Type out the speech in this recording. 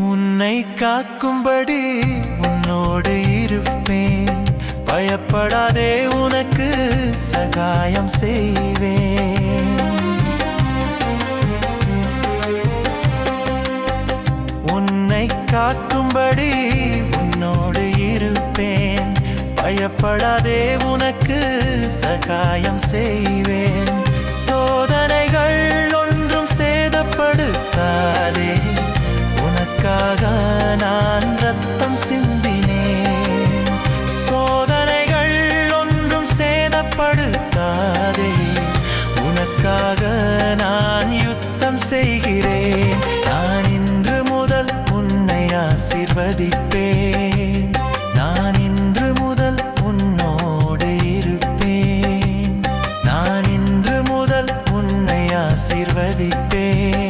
உன்னை காக்கும்படி உன்னோடு இருப்பேன். பயப்படாதே உனக்கு சகாயம் செய்வேன். உன்னை காக்கும்படி உன்னோடு இருப்பேன். பயப்படாதே உனக்கு சகாயம் செய்வேன். சோதனைகள் ஒன்றும் சேதப்படுத்தாதே. நான் ரத்தம் சிந்தினேன். சோதனைகள் ஒன்றும் சேதப்படுத்தாதே. உனக்காக நான் யுத்தம் செய்கிறேன். நான் இன்று முதல் உன்னை ஆசிர்வதிப்பேன். நான் இன்று முதல் உன்னோடு இருப்பேன். நான் இன்று முதல் உன்னை ஆசிர்வதிப்பேன்.